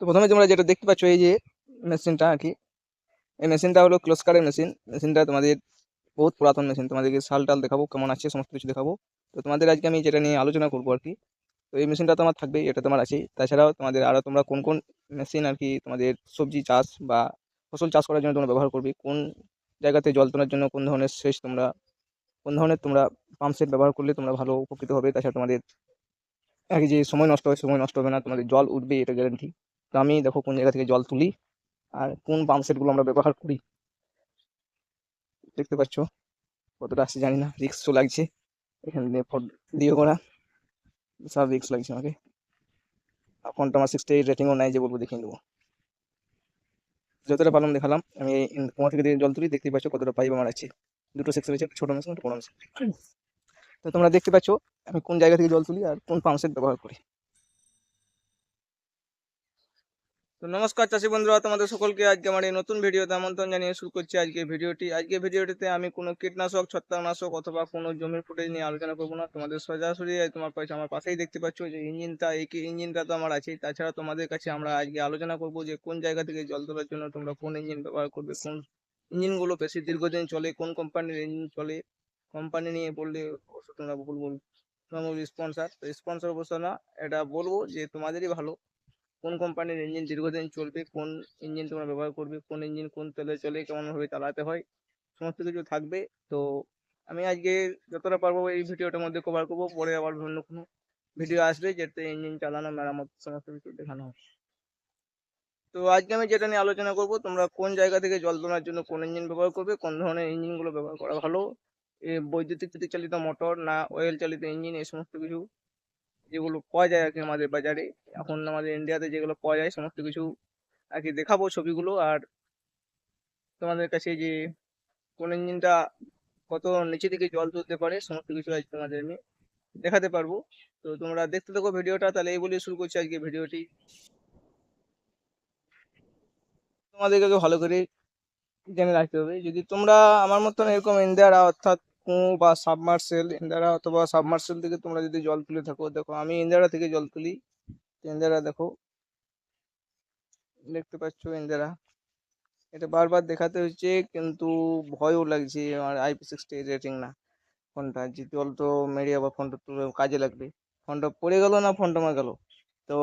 তো প্রথমে তোমরা যেটা দেখতে পাচ্ছ, এই যে মেশিনটা আর কি, এই মেশিনটা হলো ক্লোজ মেশিন মেশিনটা তোমাদের বহুত পুরাতন মেশিন তোমাদেরকে সাল টাল দেখাবো কেমন আছে, সমস্ত কিছু দেখাবো। তো তোমাদের আজকে আমি যেটা নিয়ে আলোচনা করব আর কি, তো এই মেশিনটা তোমার থাকবেই, এটা তোমার আছেই। তাছাড়াও তোমাদের আরও তোমরা কোন কোন মেশিন আর কি তোমাদের সবজি চাষ বা ফসল চাষ করার জন্য তোমরা ব্যবহার করবে, কোন জায়গাতে জল তোলার জন্য কোন ধরনের সেচ তোমরা, কোন ধরনের তোমরা পাম্প সেট ব্যবহার করলে তোমরা ভালো উপকৃত হবে। তাছাড়া তোমাদের আর যে সময় নষ্ট হয়, সময় নষ্ট হবে না, তোমাদের জল উঠবে, এটা গ্যারান্টি তো আমি দেখো কোন জায়গা থেকে জল তুলি আর কোন পাম্প সেটগুলো আমরা ব্যবহার করি। দেখতে পাচ্ছ? কতটা আসছে জানি না রিক্স তো লাগছে। এখানে দিয়ে ফটো দিয়ে করা সব রিক্স লাগছে আমাকে। আর ফোনটা আমার সিক্সটি এইট রেটিংও নাই যে বলব, দেখিয়ে দেবো। যতটা পারলাম দেখালাম। আমি কুয়া থেকে জল তুলি দেখতে পাচ্ছ কতটা পাইপ আমার আছে। দুটো সেক্স রয়েছে ছোটো মেশিন একটা বড় মেশিন তো তোমরা দেখতে পাচ্ছ আমি কোন জায়গা থেকে জল তুলি আর কোন পাম্প সেট ব্যবহার করি। তো নমস্কার চাষি বন্ধুরা, তোমাদের সকলকে আজকে আমার এই নতুন ভিডিওতে আমন্ত্রণ জানিয়ে শুরু করছি আজকে ভিডিওটি। আজকে ভিডিওটিতে আমি কোনো কীটনাশক, ছত্রাকনাশক অথবা কোনো জমির ফুটেজ নিয়ে আলোচনা করব না। তোমাদের সোজাসুরি তোমার পাশে আমার পাশেই দেখতে পাচ্ছ যে ইঞ্জিনটা এই ইঞ্জিনটা তো আমার আছেই। তাছাড়া তোমাদের কাছে আমরা আজকে আলোচনা করব যে কোন জায়গা থেকে জল তোলার জন্য তোমরা কোন ইঞ্জিন ব্যবহার করবে, কোন ইঞ্জিনগুলো বেশি দীর্ঘদিন চলে, কোন কোম্পানির ইঞ্জিন চলে। কোম্পানি নিয়ে বললে তোমরা বলব স্পন্সার স্পন্সর অবশ্য না, এটা বলব যে তোমাদেরই ভালো। কোন কোম্পানির ইঞ্জিন দীর্ঘদিন চলবে, কোন ইঞ্জিন তোমরা ব্যবহার করবে, কোন ইঞ্জিন কোন তেলে চলে, কেমনভাবে চালাতে হয়, সমস্ত কিছু থাকবে। তো আমি আজকে যতটা পারব এই ভিডিওটার মধ্যে কভার করব, পরে আবার অন্য কোনো ভিডিও আসবে যেতে ইঞ্জিন চালানো, মেরামত, সমস্ত কিছু দেখানো হবে। তো আজকে আমি যেটা নিয়ে আলোচনা করব, তোমরা কোন জায়গা থেকে জল তোলার জন্য কোন ইঞ্জিন ব্যবহার করবে, কোন ধরনের ইঞ্জিনগুলো ব্যবহার করা ভালো বৈদ্যুতিক চালিত মোটর না অয়েল চালিত ইঞ্জিন এই সমস্ত কিছু যেগুলো পাওয়া যায় আর কি আমাদের বাজারে। এখন আমাদের ইন্ডিয়াতে যেগুলো পাওয়া যায়, সমস্ত কিছু আর কি দেখাবো ছবিগুলো। আর তোমাদের কাছে যে কোন ইঞ্জিনটা কত নিচে থেকে জল তুলতে পারে, সমস্ত কিছু আজ তোমাদের আমি দেখাতে পারব। তো তোমরা দেখতে থাকো ভিডিওটা, তাহলে এই বলে শুরু করছি আজকে ভিডিওটি। তোমাদেরকে ভালো করে জেনে রাখতে হবে, যদি তোমরা আমার মতন এরকম ইন্ডিয়ারা অর্থাৎ কুয়ো বা সাবমার্সেল ইন্দারা অথবা সাবমার্সেল থেকে তোমরা যদি জল তুলে থাকো, দেখো আমি ইন্দারা থেকে জল তুলি। ইন্দারা দেখো, দেখতে পাচ্ছ ইন্দিরা এটা বারবার দেখাতে হচ্ছে, কিন্তু ভয়ও লাগছে আমার আইপি সিক্সটি রেটিং না। ফোনটা, যে জল তো মেরে আবার ফোনটা তুলে কাজে লাগবে। ফোনটা পড়ে গেল না ফোনটা আমার গেল? তো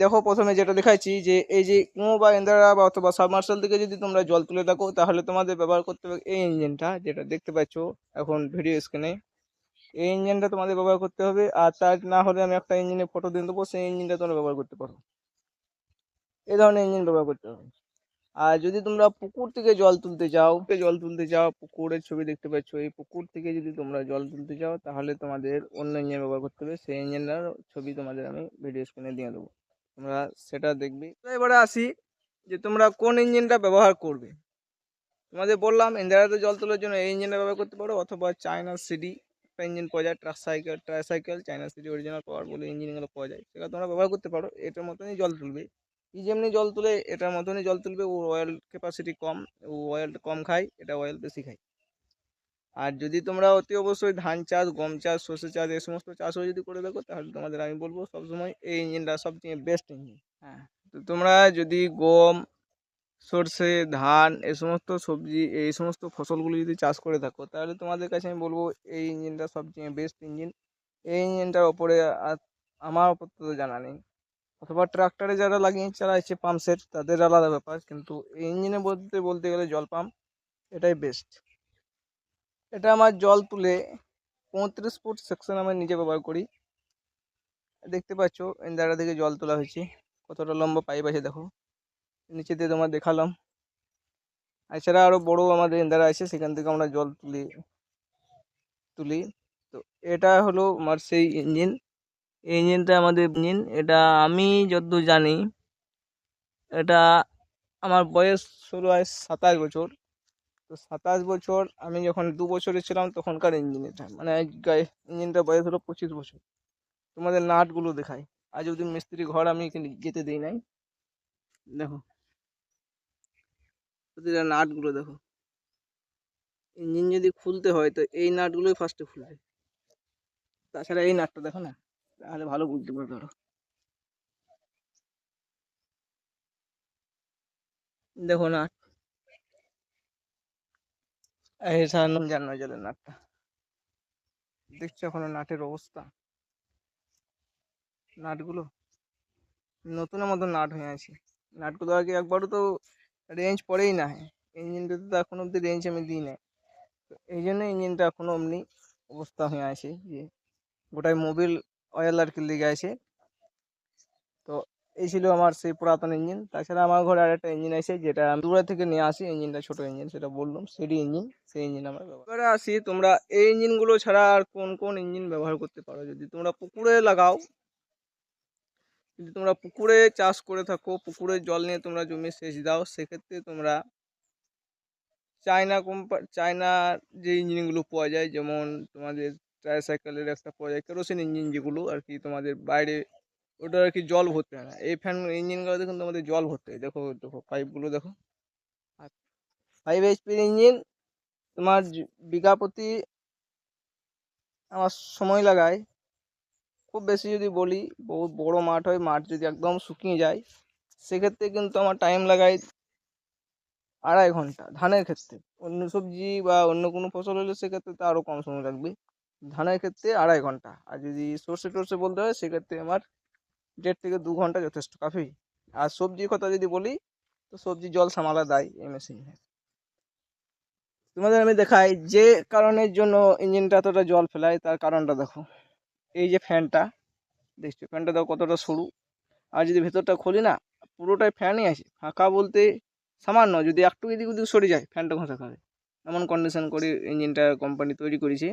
দেখো প্রথমে যেটা দেখাচ্ছি যে, এই যে কুঁয়ো বা ইন্দ্রা বা অথবা সাবমার্সাল থেকে যদি তোমরা জল তুলে থাকো, তাহলে তোমাদের ব্যবহার করতে হবে এই ইঞ্জিনটা যেটা দেখতে পাচ্ছ এখন ভিডিও স্ক্রিনে এই ইঞ্জিনটা তোমাদের ব্যবহার করতে হবে, আর তার না হলে আমি একটা ইঞ্জিনের ফটো দিয়ে দেবো, সেই ইঞ্জিনটা তোমরা ব্যবহার করতে পারো। এই ধরনের ইঞ্জিন ব্যবহার করতে হবে। আর যদি তোমরা পুকুর থেকে জল তুলতে যাও জল তুলতে যাও, পুকুরের ছবি দেখতে পাচ্ছ। এই পুকুর থেকে যদি তোমরা জল তুলতে যাও, তাহলে তোমাদের অন্য ইঞ্জিন ব্যবহার করতে হবে। সেই ইঞ্জিনটার ছবি তোমাদের আমি ভিডিও স্ক্রিনে দিয়ে দেবো। তোমরা সেটা দেখবে। এবারে আসি যে তোমরা কোন ইঞ্জিনটা ব্যবহার করবে। তোমাদের বললাম ইন্দিরাতে জল তোলার জন্য এই ইঞ্জিনটা ব্যবহার করতে পারো, অথবা চায়না সিডি একটা ইঞ্জিন পাওয়া যায়, truck cycle try cycle China CD original power বলে ইঞ্জিনগুলো পাওয়া যায়। সেটা তোমরা ব্যবহার করতে পারো। এটার মতনই জল তুলবে। ই যেমনি জল তুলে এটার মতনই জল তুলবে ও অয়েল ক্যাপাসিটি কম ও অয়েল কম খায় এটা অয়েল বেশি খায়। আর যদি তোমরা অতি অবশ্যই ধান চাষ গম চাষ সর্ষে চাষ এই সমস্ত চাষও যদি করে দেখো তাহলে তোমাদের আমি বলব সবসময় এই ইঞ্জিনটা সবচেয়ে বেস্ট ইঞ্জিন হ্যাঁ। তো তোমরা যদি গম সর্ষে ধান এই সমস্ত সবজি এই সমস্ত ফসলগুলি যদি চাষ করে থাকো তাহলে তোমাদের কাছে আমি বলব এই ইঞ্জিনটা সবচেয়ে বেস্ট ইঞ্জিন এই ইঞ্জিনটার ওপরে আর আমার আপাতত জানা নেই। অথবা ট্রাক্টরে যারা লাগিয়ে চালাচ্ছে পাম্প সেট তাদের আলাদা ব্যাপার। কিন্তু ইঞ্জিনে বলতে বলতে গেলে জল পাম্প এটাই বেস্ট এটা আমার জল তুলে পঁয়ত্রিশ ফুট সেকশন আমি নিজে ব্যবহার করি। দেখতে পাচ্ছ ইন্দারা থেকে জল তোলা হয়েছে। কতটা লম্বা পাইপ আছে দেখো। নিচে দিয়ে তোমার দেখালাম। এছাড়া আরও বড় আমাদের ইন্দারা আছে, সেখান থেকে আমরা জল তুলি তুলি। তো এটা হলো আমার সেই ইঞ্জিন ইঞ্জিনটা আমাদের ইঞ্জিন এটা আমি যতদূর জানি, এটা আমার বয়স ষোলো আয় সাতাশ বছর। তো সাতাশ বছর আমি যখন দু বছরে ছিলাম তখনকার ইঞ্জিন এটা মানে ইঞ্জিনটা বয়স হলো পঁচিশ বছর। তোমাদের নাটগুলো দেখায় আজ অবধি মিস্ত্রি ঘর আমি যেতে দিই নাই। দেখো, প্রতিটা নাটগুলো দেখো। ইঞ্জিন যদি খুলতে হয় তো এই নাটগুলোই ফার্স্টে খুলবে। তাছাড়া এই নাটটা দেখো না। তাহলে ভালো বুঝতে পারবে আরও দেখো নাট এই সারানো জানো জলের নাটটা। দেখছ এখনও নাটের অবস্থা? নাটগুলো? নতুনের মতো নাট হয়ে আছে। নাটগুলো আগে একবারও তো রেঞ্জ পড়েই না। ইঞ্জিনটাতে তো এখনও অব্দি রেঞ্জ আমি দিই না এই জন্য ইঞ্জিনটা এখনও অমনি অবস্থা হয়ে আছে যে গোটাই মোবিল অয়েল আর কি লেগে আছে তো এই ছিল আমার সেই পুরাতন ইঞ্জিন তাছাড়া আমার ঘরে আর একটা ইঞ্জিন আছে যেটা আমি দূরা থেকে নিয়ে আসি ইঞ্জিনটা ছোট ইঞ্জিন সেটা বললাম, সেডি ইঞ্জিন সেই ইঞ্জিন আমার এবারে আসি, তোমরা এই ইঞ্জিনগুলো ছাড়া আর কোন কোন ইঞ্জিন ব্যবহার করতে পারো? যদি তোমরা পুকুরে লাগাও, যদি তোমরা পুকুরে চাষ করে থাকো পুকুরের জল নিয়ে তোমরা জমি সেচ দাও, সেক্ষেত্রে তোমরা চায়না কোম্পা চায়নার যে ইঞ্জিনগুলো পাওয়া যায়, যেমন তোমাদের ট্রাইসাইকেলের একটা পাওয়া যায় কেরোসিন ইঞ্জিন যেগুলো আর কি তোমাদের বাইরে ওটা আর কি জল ভরতে হয় না। এই ফ্যান ইঞ্জিনগুলো দেখুন তোমাদের জল ভরতে হয়। দেখো দেখো পাইপগুলো দেখো। ফাইভ এইচপির ইঞ্জিন তোমার বিঘা প্রতি আমার সময় লাগায়। খুব বেশি যদি বলি বহুত বড় মাঠ হয় মাঠ যদি একদম শুকিয়ে যায় সেক্ষেত্রে কিন্তু আমার টাইম লাগায় আড়াই ঘণ্টা ধানের ক্ষেত্রে। অন্য সবজি বা অন্য কোনো ফসল হলে সেক্ষেত্রে তো আরও কম সময় লাগবে। ধানের ক্ষেত্রে আড়াই ঘণ্টা। আর যদি সর্ষে টর্ষে বলতে হয়, সেক্ষেত্রে আমার দেড় থেকে দু ঘণ্টা যথেষ্ট কাফি। আর সবজির কথা যদি বলি, তো সবজি জল সামালা দেয় এই মেশিনে। তোমাদের আমি দেখাই, যে কারণের জন্য ইঞ্জিনটা এতটা জল ফেলায়, তার কারণটা দেখো। এই যে ফ্যানটা, দেখছ? ফ্যানটা দেখো কতটা সরু। আর যদি ভেতরটা খুলি না, পুরোটাই ফ্যানই আছে। ফাঁকা বলতে সামান্য, যদি একটু এদিক ওদিক সরে যায়, ফ্যানটা ঘষা খাবে এমন কন্ডিশন করে ইঞ্জিনটা কোম্পানি তৈরি করেছে।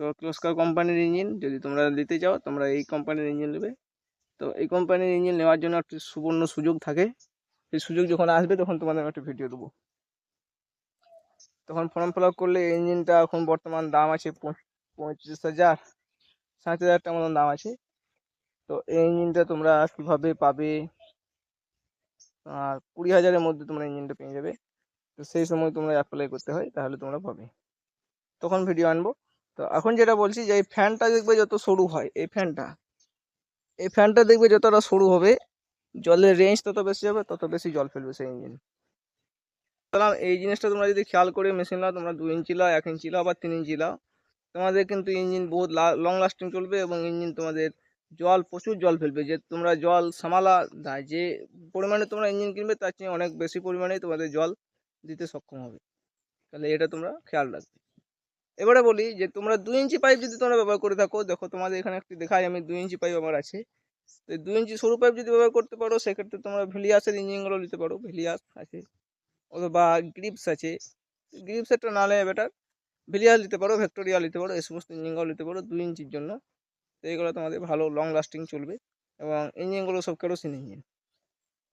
তো ক্লোস্কার কোম্পানির ইঞ্জিন যদি তোমরা নিতে চাও, তোমরা এই কোম্পানির ইঞ্জিন নেবে। তো এই কোম্পানির ইঞ্জিন নেওয়ার জন্য একটি সুবর্ণ সুযোগ থাকে। সেই সুযোগ যখন আসবে, তখন তোমাদের একটা ভিডিও দেবো। তখন ফর্ম ফিল আপ করলে ইঞ্জিনটা এখন বর্তমান দাম আছে পঁয়ত্রিশ হাজার সাত হাজার টাকা মতন দাম আছে। তো এই ইঞ্জিনটা তোমরা কীভাবে পাবে? আর কুড়ি হাজারের মধ্যে তোমরা ইঞ্জিনটা পেয়ে যাবে। তো সেই সময় তোমরা অ্যাপ্লাই করতে হয়, তাহলে তোমরা পাবে। তখন ভিডিও আনব। তো এখন যেটা বলছি যে এই ফ্যানটা দেখবে যত সরু হয়, এই ফ্যানটা এই ফ্যানটা দেখবে যতটা সরু হবে, জলের রেঞ্জ তত বেশি হবে, তত বেশি জল ফেলবে সেই ইঞ্জিন বললাম এই জিনিসটা তোমরা যদি খেয়াল করে মেশিন লাও, তোমরা দু ইঞ্চি লাও, এক ইঞ্চি লাও বা তিন ইঞ্চি লাও, তোমাদের কিন্তু ইঞ্জিন বহুত লং লাস্টিং চলবে এবং ইঞ্জিন তোমাদের জল, প্রচুর জল ফেলবে। যে তোমরা জল সামালা দেয়, যে পরিমাণে তোমরা ইঞ্জিন কিনবে, তার চেয়ে অনেক বেশি পরিমাণে তোমাদের জল দিতে সক্ষম হবে। তাহলে এটা তোমরা খেয়াল রাখবে। এবারে বলি যে, তোমরা দুই ইঞ্চি পাইপ যদি তোমরা ব্যবহার করে থাকো, দেখো তোমাদের এখানে একটি দেখাই আমি দুই ইঞ্চি পাইপ আমার আছে। তো দুই ইঞ্চি সরু পাইপ যদি ব্যবহার করতে পারো, সেক্ষেত্রে তোমরা ভেলিয়াসের ইঞ্জিনগুলো নিতে পারো, ভেলিয়াস আছে, অথবা গ্রিপস আছে। গ্রিপসেরটা না নেয় বেটার ভেলিয়াস নিতে পারো ভেক্টোরিয়া নিতে পারো, এই সমস্ত ইঞ্জিনগুলো নিতে পারো দুই ইঞ্চির জন্য। তো এইগুলো তোমাদের ভালো লং লাস্টিং চলবে এবং ইঞ্জিনগুলো সব কেরোসিন ইঞ্জিন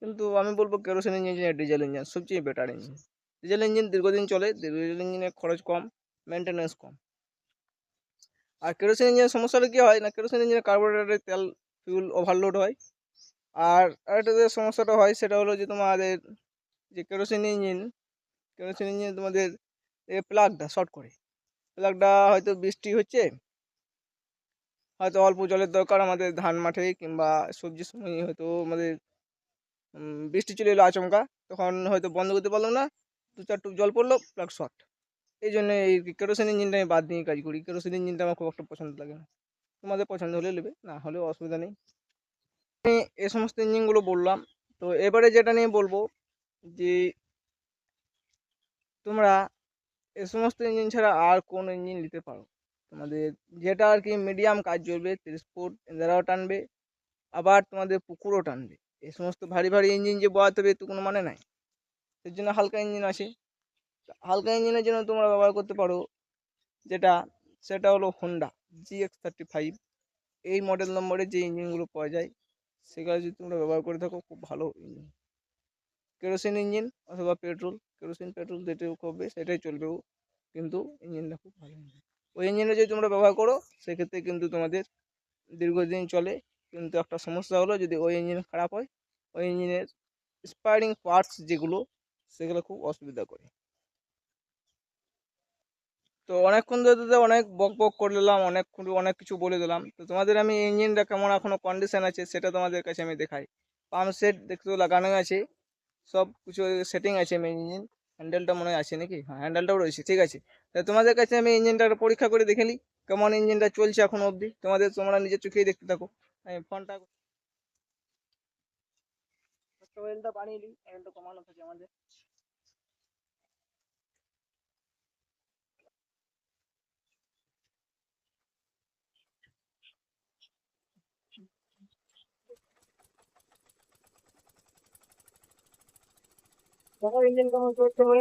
কিন্তু আমি বলব কেরোসিন ইঞ্জিন ডিজেল ইঞ্জিন সবচেয়ে বেটার ইঞ্জিন ডিজেল ইঞ্জিন দীর্ঘদিন চলে ডিজেল ইঞ্জিনের খরচ কম। মেনটেন্যান্স কম। আর কেরোসিন ইঞ্জিনের সমস্যাটা কী হয় না কেরোসিন ইঞ্জিনের কার্বোরেটরে তেল ফিউল ওভারলোড হয়। আর আরেকটা যে সমস্যাটা হয় সেটা হলো যে তোমাদের যে কেরোসিন ইঞ্জিন কেরোসিন ইঞ্জিন তোমাদের প্লাগটা শর্ট করে। প্লাগটা হয়তো বৃষ্টি হচ্ছে, হয়তো অল্প জলের দরকার আমাদের ধান মাঠে কিংবা সবজির সময় হয়তো আমাদের বৃষ্টি চলে এলো আচমকা, তখন হয়তো বন্ধ করতে পারলাম না দু চার টুপ জল পড়ল প্লাগ শর্ট এই জন্য এই কেরোসিন ইঞ্জিনটা আমি বাদ দিয়ে কাজ করি। কেরোসিন ইঞ্জিনটা আমার খুব একটা পছন্দ লাগে না। তোমাদের পছন্দ হলে নেবে, না হলেও অসুবিধা নেই। আমি এ সমস্ত ইঞ্জিনগুলো বললাম, তো এবারে যেটা নিয়ে বলব যে, তোমরা এ সমস্ত ইঞ্জিন ছাড়া আর কোন ইঞ্জিন নিতে পারো। তোমাদের যেটা আর কি মিডিয়াম কাজ চলবে তিরিশ ফুট এঁদারাও টানবে, আবার তোমাদের পুকুরও টানবে। এই সমস্ত ভারী ভারী ইঞ্জিন যে বয়াতে হবে তো কোনো মানে নাই। এর জন্য হালকা ইঞ্জিন আছে। হালকা ইঞ্জিনের জন্য তোমরা ব্যবহার করতে পারো। যেটা, সেটা হলো Honda G X thirty five এই মডেল নম্বরে যে ইঞ্জিনগুলো পাওয়া যায়, সেগুলো যদি তোমরা ব্যবহার করে থাকো, খুব ভালো ইঞ্জিন। কেরোসিন ইঞ্জিন অথবা পেট্রোল কেরোসিন পেট্রোল যেটাই হবে, সেটাই চলবেও, কিন্তু ইঞ্জিনটা খুব ভালো ইঞ্জিন ওই ইঞ্জিনটা যদি তোমরা ব্যবহার করো, সেক্ষেত্রে কিন্তু তোমাদের দীর্ঘদিন চলে, কিন্তু একটা সমস্যা হলো, যদি ওই ইঞ্জিন খারাপ হয়, ওই ইঞ্জিনের স্পায়ারিং পার্টস যেগুলো, সেগুলো খুব অসুবিধা করে। তো অনেকক্ষণ ধরে তো অনেক বক বক করে দিলাম অনেকক্ষণ অনেক কিছু বলে দিলাম। তো তোমাদের আমি ইঞ্জিনটা কেমন এখনও কন্ডিশন আছে সেটা তোমাদের কাছে আমি দেখাই। পাম্প সেট দেখতে লাগানো আছে, সব কিছু সেটিং আছে মেন ইঞ্জিন হ্যান্ডেলটা মনে হয় আছে নাকি? হ্যাঁ হ্যান্ডেলটাও রয়েছে, ঠিক আছে। তা তোমাদের কাছে আমি ইঞ্জিনটা পরীক্ষা করে দেখে নিই, কেমন ইঞ্জিনটা চলছে এখন অবধি? তোমাদের তোমরা নিজের চোখেই দেখতে থাকো। আমি ফোনটা বানিয়ে নিই কমানো থাকে আমাদের। দেখো ইঞ্জিন কেমন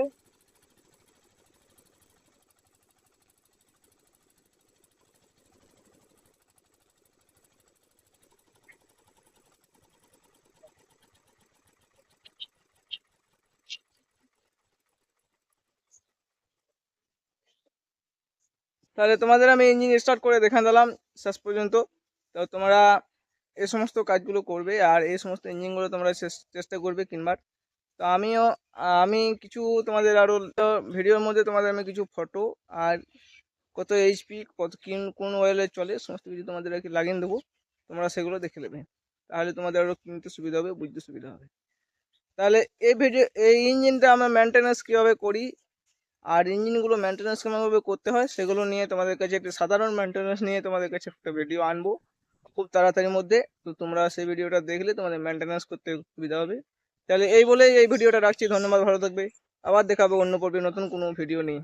তাহলে তোমাদের আমি ইঞ্জিন স্টার্ট করে দেখা দিলাম শেষ পর্যন্ত। তো তোমরা এই সমস্ত কাজগুলো করবে আর এই সমস্ত ইঞ্জিনগুলো তোমরা চেষ্টা করবে কিনবার তো আমিও, আমি কিছু তোমাদের আরও ভিডিওর মধ্যে তোমাদের আমি কিছু ফটো আর কত এইচপি কত কিন, কোন অয়েলে চলে, সমস্ত কিছু তোমাদের আর কি লাগিয়ে দেবো। তোমরা সেগুলো দেখে নেবে। তাহলে তোমাদের আরও কিনতে সুবিধা হবে, বুঝতে সুবিধা হবে। তাহলে এই ভিডিও এই ইঞ্জিনটা আমরা মেনটেন্যান্স কীভাবে করি? আর ইঞ্জিনগুলো মেনটেন্যান্স কেমনভাবে করতে হয়, সেগুলো নিয়ে তোমাদের কাছে একটা সাধারণ মেনটেন্যান্স নিয়ে তোমাদের কাছে একটা ভিডিও আনব খুব তাড়াতাড়ির মধ্যে। তো তোমরা সেই ভিডিওটা দেখলে তোমাদের মেনটেন্যান্স করতে সুবিধা হবে। তাহলে এই বলেই এই ভিডিওটা রাখছি। ধন্যবাদ, ভালো থাকবে। আবার দেখাবো অন্য পর্বে নতুন কোনো ভিডিও নিয়ে।